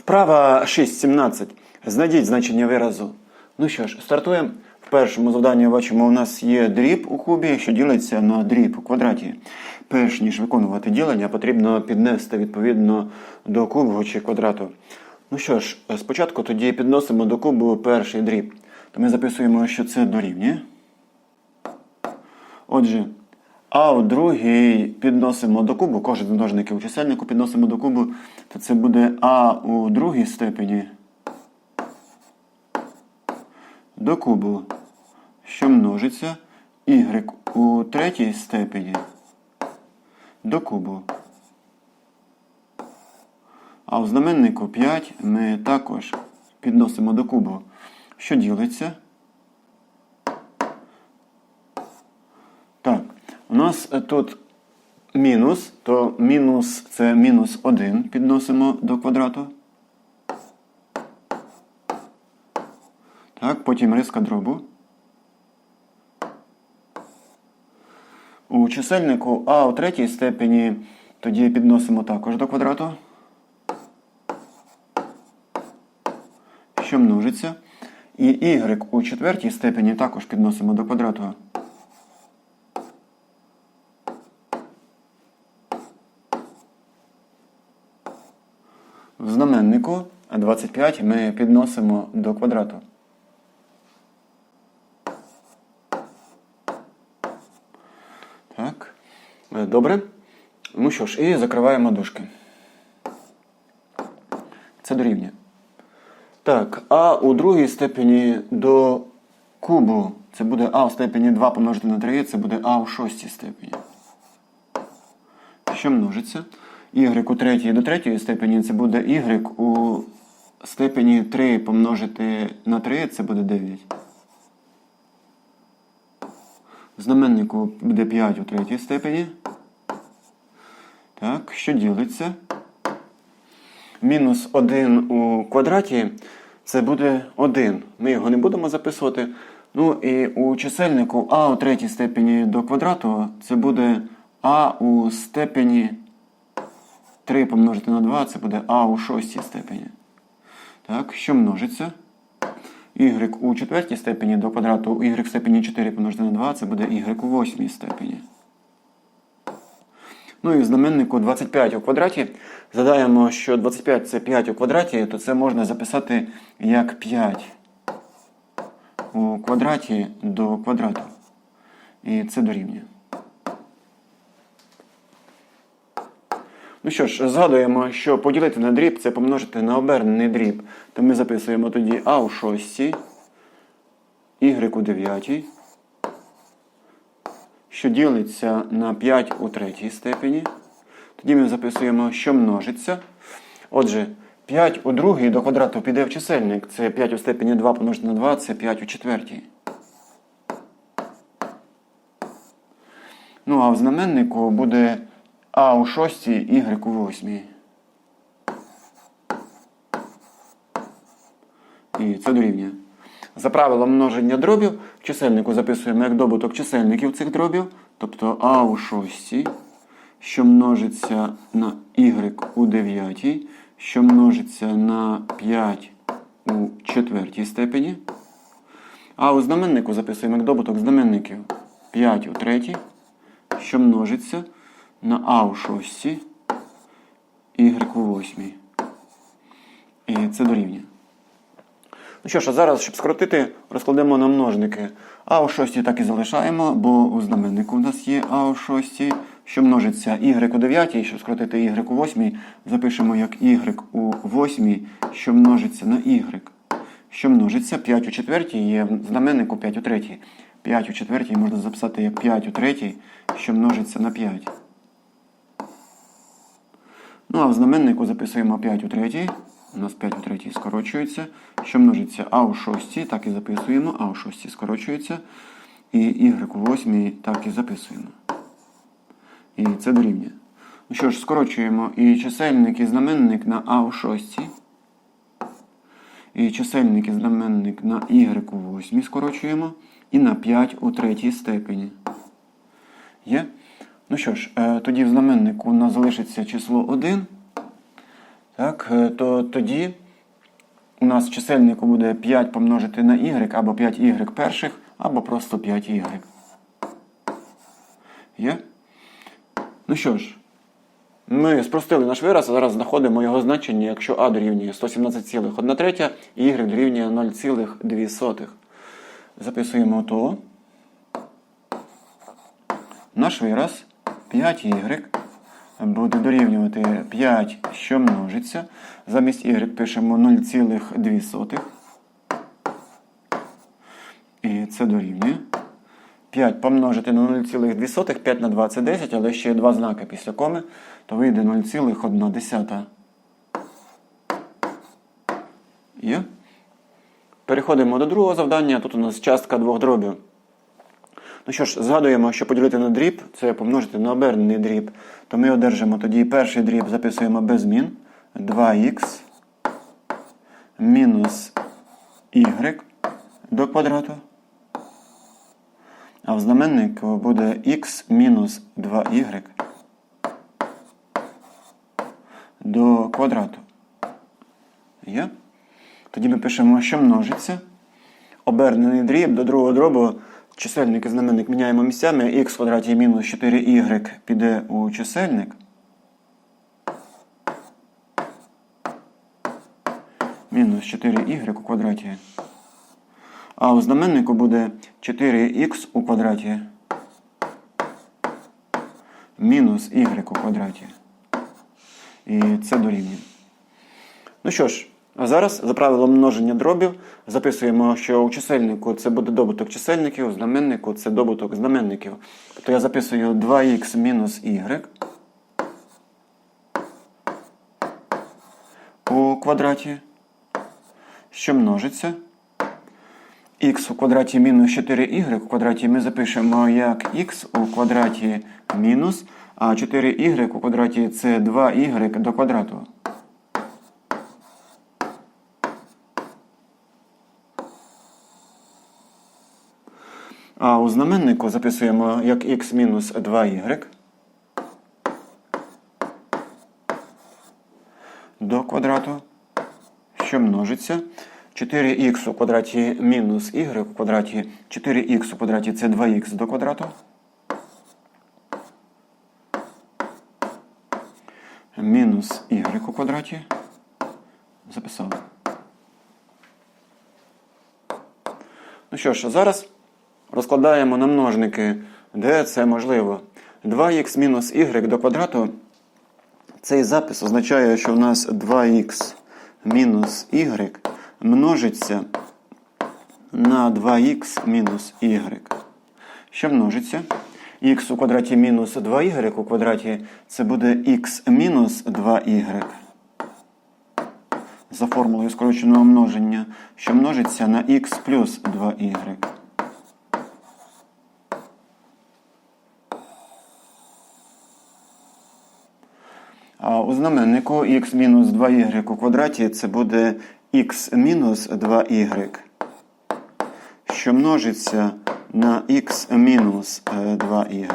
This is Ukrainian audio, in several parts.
Вправа 6.17. Знайдіть значення виразу. Ну що ж, стартуємо. В першому завданні бачимо, у нас є дріб у кубі, що ділиться на дріб у квадраті. Перш ніж виконувати ділення, потрібно піднести відповідно до кубу чи квадрату. Ну що ж, спочатку тоді підносимо до кубу перший дріб. То ми записуємо, що це дорівнює. Отже, а у другий підносимо до кубу, кожен з множників у чисельнику підносимо до кубу, то це буде А у другій степені до кубу, що множиться y у третій степені до кубу. А в знаменнику 5 ми також підносимо до кубу, що ділиться. Так, у нас е, тут мінус, то мінус це мінус 1 підносимо до квадрату. Так, потім риска дробу. У чисельнику А у третій степені тоді підносимо також до квадрату. Що множиться. І y у четвертій степені також підносимо до квадрату. В знаменнику 25 ми підносимо до квадрату. Так. Е, Добре. Ну що ж, і закриваємо дужки. Це дорівнює. Так, а у другій степені до кубу це буде а у степені 2 помножити на 3, це буде а у шостій степені. Що множиться? Y у третій до третьої степені це буде y у степені 3 помножити на 3, це буде 9. В знаменнику буде 5 у третій степені. Так, що ділиться? Мінус 1 у квадраті це буде 1. Ми його не будемо записувати. Ну і у чисельнику а у третій степені до квадрату це буде а у степені 3 помножити на 2, це буде а у шостій степені. Так, що множиться? y у четвертій степені до квадрату y в степені 4 помножити на 2, це буде y у восьмій степені. Ну і в знаменнику 25 у квадраті. Задаємо, що 25 це 5 у квадраті, то це можна записати як 5 у квадраті до квадрату. І це дорівнює. Ну що ж, згадуємо, що поділити на дріб це помножити на обернений дріб. То ми записуємо тоді А у шостій, Y у дев'ятій, що ділиться на 5 у третій степені. Тоді ми записуємо, що множиться. Отже, 5 у другій до квадрату піде в чисельник. Це 5 у степені 2 помножити на 2, це 5 у четвертій. Ну, а в знаменнику буде А у шостій, Y у восьмій. І це дорівнює. За правилом множення дробів в чисельнику записуємо як добуток чисельників цих дробів, тобто А у шостій, що множиться на Y у дев'ятій, що множиться на 5 у четвертій степені. А у знаменнику записуємо як добуток знаменників 5 у третій, що множиться на А у шостій, Y у восьмій. І це дорівнює. Ну що ж, а зараз, щоб скоротити, розкладемо на множники. А у шостій так і залишаємо, бо у знаменнику у нас є А у шостій, що множиться y у дев'ятій, щоб скоротити y у восьмій, запишемо як y у восьмій, що множиться на y. Що множиться 5 у четвертій, є в знаменнику 5 у третій. 5 у четвертій можна записати як 5 у третій, що множиться на 5. Ну а в знаменнику записуємо 5 у третій. У нас 5 у третій скорочується. Що множиться А у шостій, так і записуємо. А у шостій скорочується. І Y у восьмій так і записуємо. І це дорівнює. Ну що ж, скорочуємо і чисельник, і знаменник на А у шостій. І чисельник і знаменник на Y у восьмій скорочуємо. І на 5 у третій степені. Є? Ну що ж, е, тоді в знаменнику у нас залишиться число 1. Так, е, то тоді у нас чисельнику буде 5 помножити на y, або 5y перших, або просто 5y. Є? Ну що ж, ми спростили наш вираз, а зараз знаходимо його значення, якщо а дорівнює 117,1 третя і y дорівнює 0,2. Записуємо то. Наш вираз 5y буде дорівнювати 5, що множиться. Замість y пишемо 0,2. І це дорівнює. 5 помножити на 0,2, 5 на 2 це 10, але ще є два знаки після коми, то вийде 0,1. Є? Переходимо до другого завдання. Тут у нас частка двох дробів. Ну що ж, згадуємо, що поділити на дріб це помножити на обернений дріб. То ми одержимо тоді перший дріб, записуємо без змін. 2х мінус y до квадрату. А в знаменнику буде х мінус 2y до квадрату. Є? Тоді ми пишемо, що множиться. Обернений дріб до другого дробу. Чисельник і знаменник міняємо місцями. х квадраті мінус 4y піде у чисельник. Мінус 4y у квадраті. А у знаменнику буде 4х у квадраті мінус y у квадраті. І це дорівнює. Ну що ж, а зараз за правилом множення дробів записуємо, що у чисельнику це буде добуток чисельників, у знаменнику це добуток знаменників. Тобто я записую 2х мінус y у квадраті, що множиться. х у квадраті мінус 4y у квадраті ми запишемо як х у квадраті мінус, а 4y у квадраті це 2y до квадрату. А у знаменнику записуємо як х мінус 2y до квадрату, що множиться. 4х у квадраті мінус y у квадраті 4х у квадраті це 2х до квадрату. Мінус y у квадраті. Записали. Ну що ж, зараз розкладаємо на множники, де це можливо. 2х мінус y до квадрату. Цей запис означає, що у нас 2х мінус y множиться на 2х мінус y. Що множиться? х у квадраті мінус 2y у квадраті це буде х мінус 2y. За формулою скороченого множення, що множиться на х плюс 2y. У знаменнику х мінус 2y у квадраті це буде х мінус 2y, що множиться на х мінус 2y.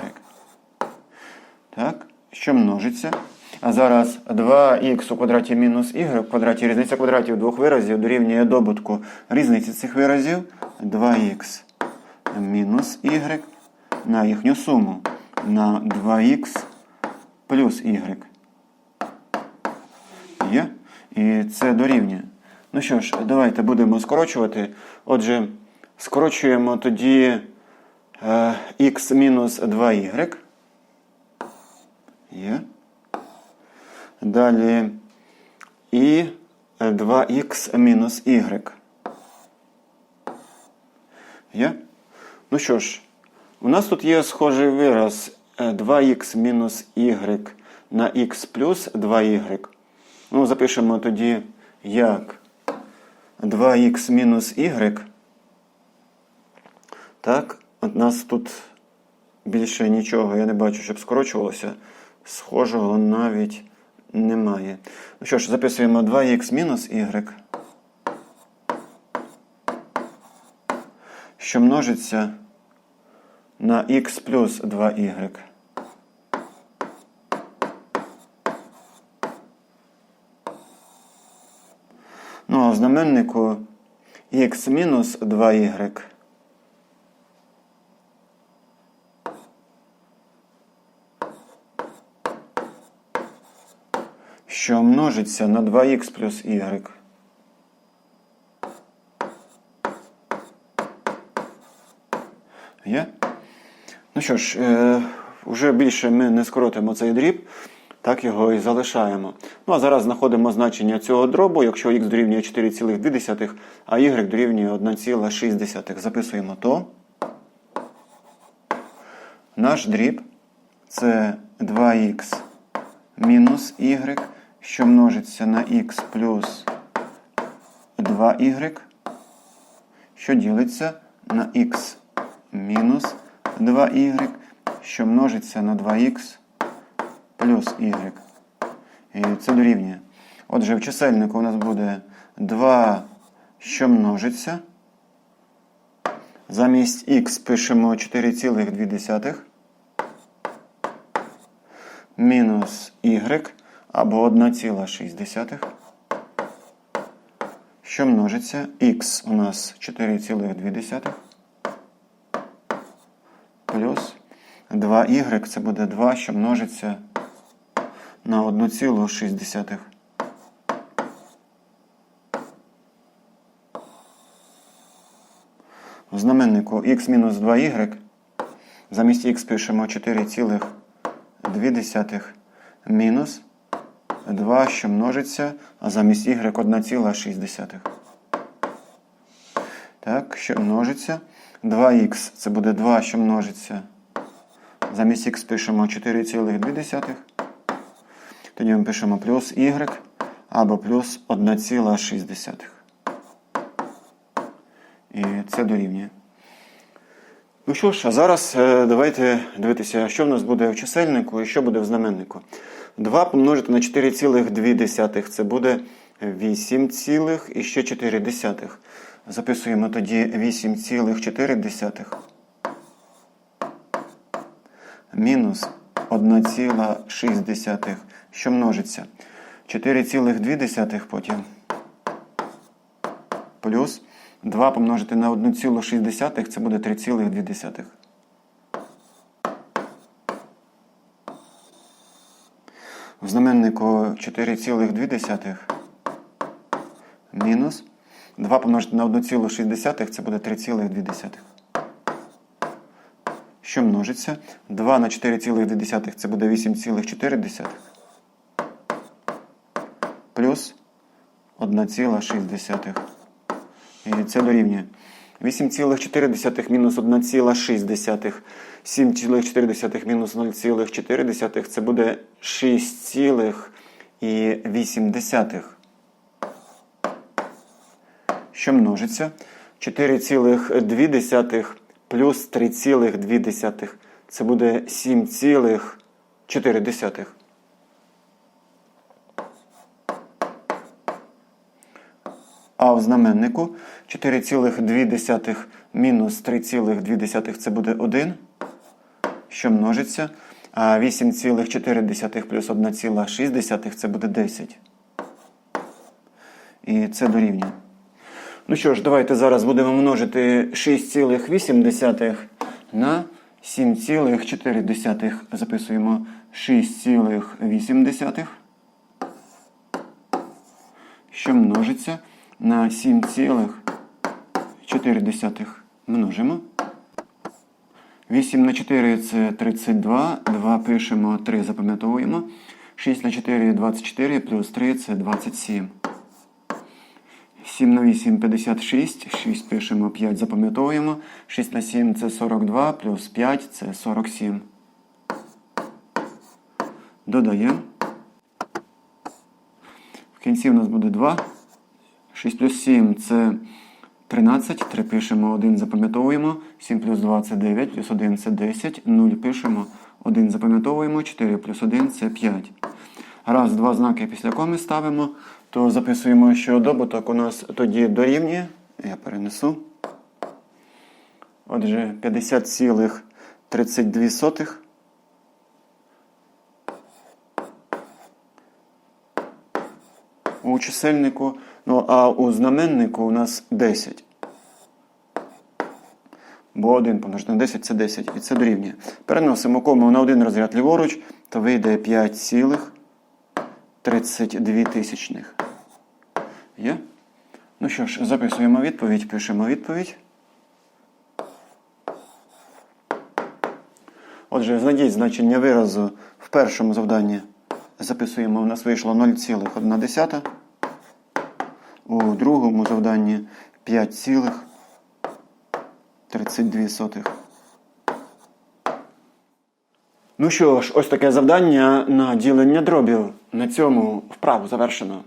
Так, що множиться. А зараз 2х у квадраті мінус y в квадраті різниця квадратів двох виразів дорівнює добутку різниці цих виразів 2х мінус y на їхню суму на 2х плюс y. І це дорівнює. Ну що ж, давайте будемо скорочувати. Отже, скорочуємо тоді е, х мінус 2y. Є. Далі і 2х мінус y. Є? Ну що ж, у нас тут є схожий вираз 2х мінус y на х плюс 2y. Ну, запишемо тоді як 2х мінус y. Так, от нас тут більше нічого, я не бачу, щоб скорочувалося. Схожого навіть немає. Ну що ж, записуємо 2х мінус y, що множиться на х плюс 2y. Знаменнику х мінус 2y. Що множиться на 2х плюс y. Є? Ну що ж, е, вже більше ми не скоротимо цей дріб, так його і залишаємо. Ну а зараз знаходимо значення цього дробу, якщо х дорівнює 4,2, а y дорівнює 1,6. Записуємо то. Наш дріб це 2х мінус y, що множиться на х плюс 2y, що ділиться на х мінус 2y, що множиться на 2х плюс y. І це дорівнює. Отже, в чисельнику у нас буде 2, що множиться. Замість х пишемо 4,2 мінус y або 1,6. Що множиться? х у нас 4,2 плюс 2y це буде 2, що множиться на 1,6. В знаменнику x мінус 2y замість х пишемо 4,2 мінус 2, що множиться, а замість y 1,6. Так, що множиться. 2х це буде 2, що множиться. Замість х пишемо 4,2. Тоді ми пишемо плюс y або плюс 1,6. І це дорівнює. Ну що ж, а зараз е, давайте дивитися, що в нас буде в чисельнику і що буде в знаменнику. 2 помножити на 4,2 це буде 8, цілих і ще 4 десятих. Записуємо тоді 8,4 мінус 1,6, що множиться. 4,2 потім плюс 2 помножити на 1,6 це буде 3,2. В знаменнику 4,2 мінус 2 помножити на 1,6 це буде 3,2. Що множиться? 2 на 4,2 це буде 8,4 плюс 1,6. І це дорівнює. 8,4 мінус 1,6. 7,4 мінус 0,4 це буде 6,8. Що множиться? 4,2 плюс 3,2. Це буде 7,4. В знаменнику 4,2 мінус 3,2 це буде 1, що множиться. А 8,4 плюс 1,6 це буде 10. І це дорівнює. Ну що ж, давайте зараз будемо множити 6,8 на 7,4. Записуємо 6,8, що множиться на 7,4. Множимо. 8 на 4 це 32. 2 пишемо, 3 запам'ятовуємо. 6 на 4 24, плюс 3 це 27. 7 на 8 56. 6 пишемо, 5 запам'ятовуємо. 6 на 7 це 42, плюс 5 це 47. Додаємо. В кінці у нас буде 2. 6 плюс 7 це 13. 3 пишемо, 1 запам'ятовуємо. 7 плюс 2 це 9, плюс 1 це 10. 0 пишемо, 1 запам'ятовуємо. 4 плюс 1 це 5. Раз, два знаки після коми ставимо, то записуємо, що добуток у нас тоді дорівнює. Я перенесу. Отже, 50,32 у чисельнику, ну а у знаменнику у нас 10. Бо 1 помножити на 10 це 10, і це дорівнює. Переносимо кому на один розряд ліворуч, то вийде 5,32 тисячних. Є? Ну що ж, записуємо відповідь, пишемо відповідь. Отже, знайдіть значення виразу в першому завданні. Записуємо, у нас вийшло 0,1. У другому завданні 5,32. Ну що ж, ось таке завдання на ділення дробів. На цьому вправу завершено.